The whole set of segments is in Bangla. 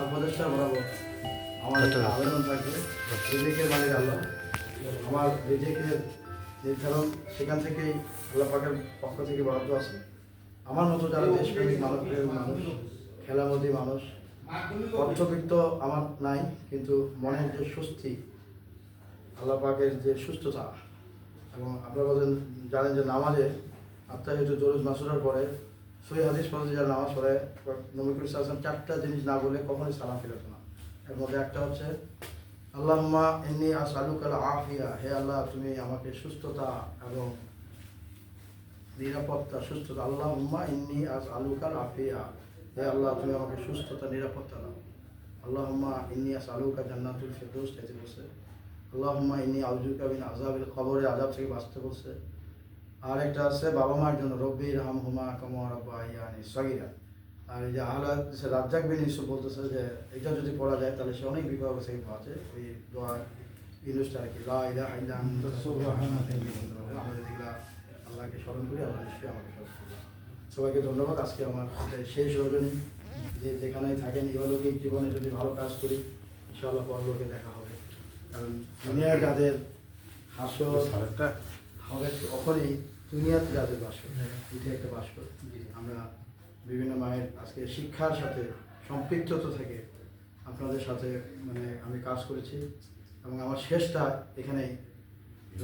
উপদেষ্টা বরাবর আমার একটা আবেদন থাকবে রিজিকের মালিক আল্লাহ। আমার রিজিকের নির্ধারণ সেখান থেকেই আল্লাহ পাকের পক্ষ থেকে বরাদ্দ আছে। আমার মতো যারা দেশপ্রেমিক মানুষ মানুষ খেলামতি মানুষ অর্থবিত্ত আমার নাই কিন্তু মনের যে স্বস্তি আল্লাহ পাকের যে সুস্থতা এবং আপনারা বলেন জানেন যে নামাজে আপনার যেহেতু দরুদ মাসুরার পরে সই হাদিস পদ্ধতি যারা নামাজ পড়ে নবী করিম সাল্লাম চারটা জিনিস না বলে কখনোই সালাম ফেরত না। এর মধ্যে একটা হচ্ছে, আল্লাহম্মা এমনি আস আলুকাল আফিয়া হে আল্লাহ তুমি আমাকে সুস্থতা এবং নিরাপত্তা, সুস্থতা আল্লাহ উম্মা ইন্নি আজ আলুকাল আফিয়া হে আল্লাহ তুমি আমাকে সুস্থতা, নিরাপত্তা দাও। আল্লাহ উম্মা ইন্নি আস আলুকা জান্নাতুল ফেরদৌস খেতে বলছে আল্লাহ উম্মা ইন্নি আউজুকা বিন আজাবিল কবরে আজাব থেকে বাঁচতে বলছে। আর একটা আছে বাবা মার জন্য রব্বি রাম হুমা কমর ইয়ানি সগিরা। আর এই যে আহলা সে রাজ্জাক বিন ইউসুফ বলতেছে যে এটা যদি পড়া যায় তাহলে সে অনেক বিপদ থেকে আছে ওই দোয়া ইনুসটা আর কি লা আমরা আল্লাহকে স্মরণ করি আল্লাহ নিশ্চয়ই আমাকে স্মরণ। সবাইকে ধন্যবাদ আজকে আমার শেষ রজনী। যে যেখানেই থাকেন ইহলৌকিক জীবনে যদি ভালো কাজ করি ইনশাআল্লাহ পরলোকে দেখা হবে। কারণ দুনিয়ার যাদের হাস্য হবে তখনই দুনিয়াতে যাদের বাস করে এটা একটা বাস করে। আমরা বিভিন্ন মায়ের আজকে শিক্ষার সাথে সম্পৃক্ততা থেকে আপনাদের সাথে মানে আমি কাজ করেছি এবং আমার শেষটা এখানেই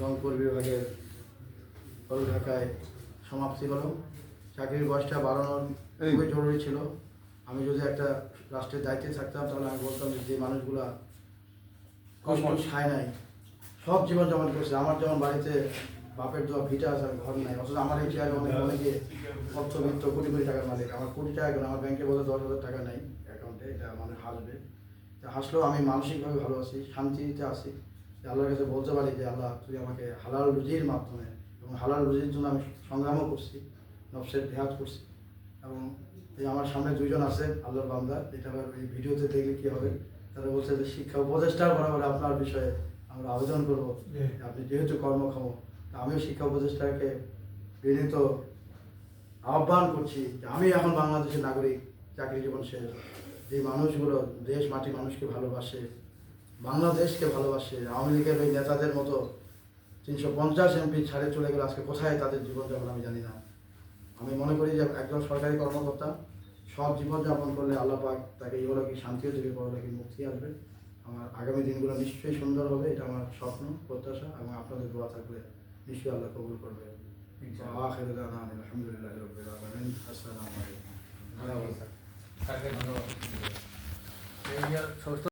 রংপুর বিভাগের কল ঢাকায় সমাপ্তি হলো। চাকরির বয়সটা বাড়ানোর খুবই জরুরি ছিল। আমি যদি একটা রাষ্ট্রের দায়িত্বে থাকতাম তাহলে আমি বলতাম যে যে মানুষগুলা কষ্ট ছায় নাই সব জীবন যেমন করছে। আমার যেমন বাড়িতে বাপের দোয়া ভিটা আছে আর ঘর নাই। অথচ আমার এই চেয়ারে অনেক অনেকে অর্থবিত্ত কোটি কোটি টাকার মালিক। আমার কোটি টাকা কেন আমার ব্যাংকে বোধহয় দশ হাজার টাকা নেই অ্যাকাউন্টে এটা মানে হাসবে। হাসলেও আমি মানসিকভাবে ভালো আছি শান্তিতে আছি। যে আল্লাহর কাছে বলতে পারি যে আল্লাহ তুই আমাকে হালাল রুজির মাধ্যমে এবং হালাল রুজির জন্য আমি সংগ্রামও করছি নফসের দেহাত করছি। এবং এই আমার সামনে দুইজন আছে আল্লাহর বান্দা এটা আবার এই ভিডিওতে দেখলে কী হবে? তারা বলছে যে শিক্ষা উপদেষ্টার বরাবর আপনার বিষয়ে আমরা আবেদন করব। আপনি যেহেতু কর্মক্ষম তা আমিও শিক্ষা উপদেষ্টাকে বিনীত আহ্বান করছি আমি এখন বাংলাদেশের নাগরিক, চাকরি জীবন শেষ। যে মানুষগুলো দেশ, মাটি মানুষকে ভালোবাসে, বাংলাদেশকে ভালোবাসে, আওয়ামী লীগের ওই নেতাদের মতো তিনশো পঞ্চাশ এমপি ছাড়ে চলে গেলে আজকে কোথায় তাদের জীবনযাপন আমি জানি না। আমি মনে করি যে একজন সরকারি কর্মকর্তা সব জীবনযাপন করলে আল্লাহ পাক তাকে ইহলোকে শান্তিও দেবে পরলোকে মুক্তি আসবে। আমার আগামী দিনগুলো নিশ্চয়ই সুন্দর হবে, এটা আমার স্বপ্ন, প্রত্যাশা এবং আপনাদের দোয়া থাকলে নিশ্চয়ই আল্লাহ কবুল করবে আখির দানা আলহামদুলিল্লাহ রবিল আলমিন আসসালামু আলাইকুম তাকে ধন্যবাদ এই যে সমস্ত